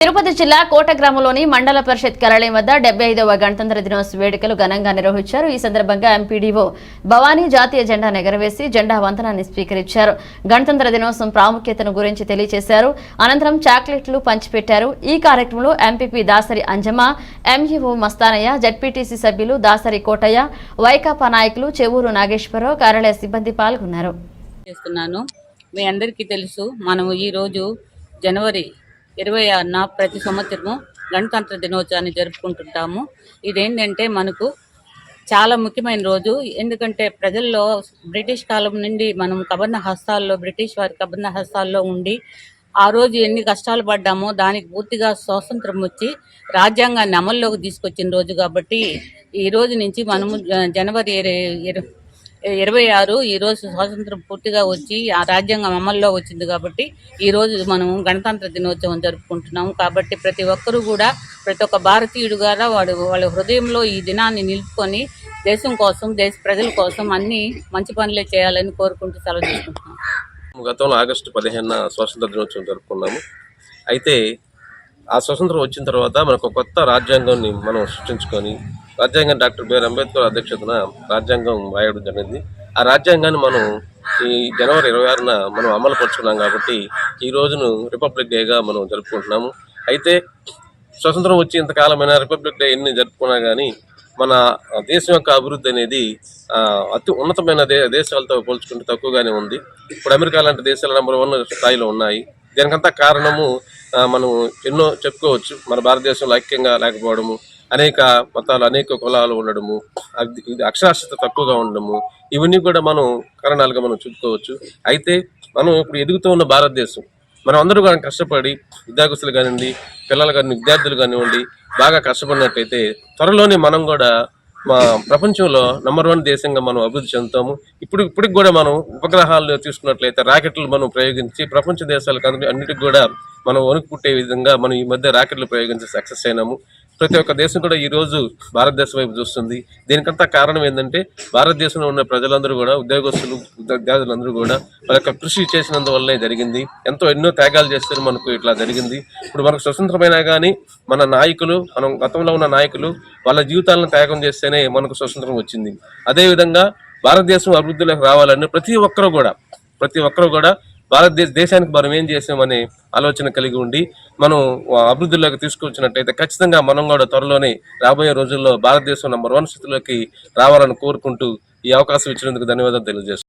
తిరుపతి జిల్లా కోట గ్రామంలోని మండల పరిషత్ కార్యాలయం వద్ద డెబ్బై ఐదవ గణతంత్ర దినోత్సవ వేడుకలు ఘనంగా నిర్వహించారు. ఈ సందర్భంగా ఎంపీడీఓ భవానీ జాతీయ జెండా ఎగరవేసి జెండా వంతనాన్ని స్వీకరించారు. గణతంత్ర దినోత్సవం ప్రాముఖ్యతను గురించి తెలియజేశారు. అనంతరం చాక్లెట్లు పంచిపెట్టారు. ఈ కార్యక్రమంలో MPP Dasari Anjamma MEO Mastanaiah ZPTC సభ్యులు దాసరి కోటయ్య వైకాపా నాయకులు చెవూరు నాగేశ్వరరావు కార్యాలయ సిబ్బంది పాల్గొన్నారు. చేస్తున్నాను. మీ అందరికీ తెలుసు మనము ఈరోజు జనవరి ఇరవై ఆరున ప్రతి సంవత్సరము గణతంత్ర దినోత్సవాన్ని జరుపుకుంటుంటాము. ఇదేంటంటే మనకు చాలా ముఖ్యమైన రోజు. ఎందుకంటే ప్రజల్లో బ్రిటిష్ కాలం నుండి మనం కబంధ హస్తాల్లో బ్రిటిష్ వారి కబంధ హస్తాల్లో ఉండి ఆ రోజు ఎన్ని కష్టాలు పడ్డామో దానికి పూర్తిగా స్వాతంత్రం వచ్చి రాజ్యాంగాన్ని అమల్లోకి తీసుకొచ్చిన రోజు కాబట్టి ఈ రోజు నుంచి మనము జనవరి ఇరవై ఇరవై ఆరు ఈరోజు స్వాతంత్రం పూర్తిగా వచ్చి ఆ రాజ్యాంగం అమల్లో వచ్చింది కాబట్టి ఈ రోజు మనం గణతంత్ర దినోత్సవం జరుపుకుంటున్నాము కాబట్టి ప్రతి ఒక్కరూ కూడా ప్రతి ఒక్క భారతీయుడు కూడా వాడు వాళ్ళ హృదయంలో ఈ దినాన్ని నిలుపుకొని దేశం కోసం దేశ ప్రజల కోసం అన్ని మంచి పనులే చేయాలని కోరుకుంటూ సెలవు తీసుకుంటున్నాం. గతంలో ఆగస్టు పదిహేను స్వాతంత్ర దినోత్సవం జరుపుకున్నాము. అయితే ఆ స్వతంత్రం వచ్చిన తర్వాత మనకు కొత్త రాజ్యాంగాన్ని మనం సృష్టించుకొని రాజ్యాంగం డాక్టర్ బిఆర్ అంబేద్కర్ అధ్యక్షతన రాజ్యాంగం రాయడం జరిగింది. ఆ రాజ్యాంగాన్ని మనం ఈ జనవరి ఇరవై ఆరున మనం అమలు పరుచుకున్నాం కాబట్టి ఈ రోజును రిపబ్లిక్ డేగా మనం జరుపుకుంటున్నాము. అయితే స్వతంత్రం వచ్చి ఇంతకాలమైన రిపబ్లిక్ డే ఎన్ని జరుపుకున్నా కానీ మన దేశం యొక్క అభివృద్ధి అనేది అతి ఉన్నతమైన దే దేశాలతో పోల్చుకుంటే తక్కువగానే ఉంది. ఇప్పుడు అమెరికా లాంటి దేశాలు నెంబర్ వన్ స్థాయిలో ఉన్నాయి. దీనికంతా కారణము మనం ఎన్నో చెప్పుకోవచ్చు. మన భారతదేశంలో ఐక్యంగా లేకపోవడము అనేక మతాలు అనేక కులాలు ఉండడము అది- అక్షరాస్యత తక్కువగా ఉండడము ఇవన్నీ కూడా మనం కారణాలుగా మనం చెప్పుకోవచ్చు. అయితే మనం ఇప్పుడు ఎదుగుతూ ఉన్న భారతదేశం మనం అందరూ కానీ కష్టపడి విద్యార్థులు కానివ్వండి పిల్లలు కానీ విద్యార్థులు కానివ్వండి బాగా కష్టపడినట్టయితే త్వరలోనే మనం కూడా మా ప్రపంచంలో నెంబర్ వన్ దేశంగా మనం అభివృద్ధి చెందుతాము. ఇప్పుడు ఇప్పటికి కూడా మనం ఉపగ్రహాలు తీసుకున్నట్లయితే రాకెట్లు మనం ప్రయోగించి ప్రపంచ దేశాలకు అన్ని- అన్నిటికి కూడా మనం వణుకు పుట్టే విధంగా మనం ఈ మధ్య రాకెట్లు ప్రయోగించి సక్సెస్ అయినాము. ప్రతి ఒక్క దేశం కూడా ఈరోజు భారతదేశం వైపు చూస్తుంది. దీనికంతా కారణం ఏంటంటే భారతదేశంలో ఉన్న ప్రజలందరూ కూడా ఉద్యోగస్తులు విద్యార్థులందరూ కూడా వాళ్ళ యొక్క కృషి చేసినందువల్లనే జరిగింది. ఎంతో ఎన్నో త్యాగాలు చేస్తారు మనకు ఇట్లా జరిగింది. ఇప్పుడు మనకు స్వతంత్రమైనా కానీ మన నాయకులు మనం గతంలో ఉన్న నాయకులు వాళ్ళ జీవితాలను త్యాగం చేస్తేనే మనకు స్వతంత్రం వచ్చింది. అదేవిధంగా భారతదేశం అభివృద్ధిలోకి రావాలని ప్రతి ఒక్కరూ కూడా ప్రతి ఒక్కరూ కూడా భారతదేశ దేశానికి మనం ఏం చేసామనే ఆలోచన కలిగి ఉండి మనం అభివృద్ధిలోకి తీసుకొచ్చినట్టయితే ఖచ్చితంగా మనం కూడా త్వరలోనే రాబోయే రోజుల్లో భారతదేశం నంబర్ వన్ స్థితిలోకి రావాలని కోరుకుంటూ ఈ అవకాశం ఇచ్చినందుకు ధన్యవాదాలు తెలియజేస్తున్నాను.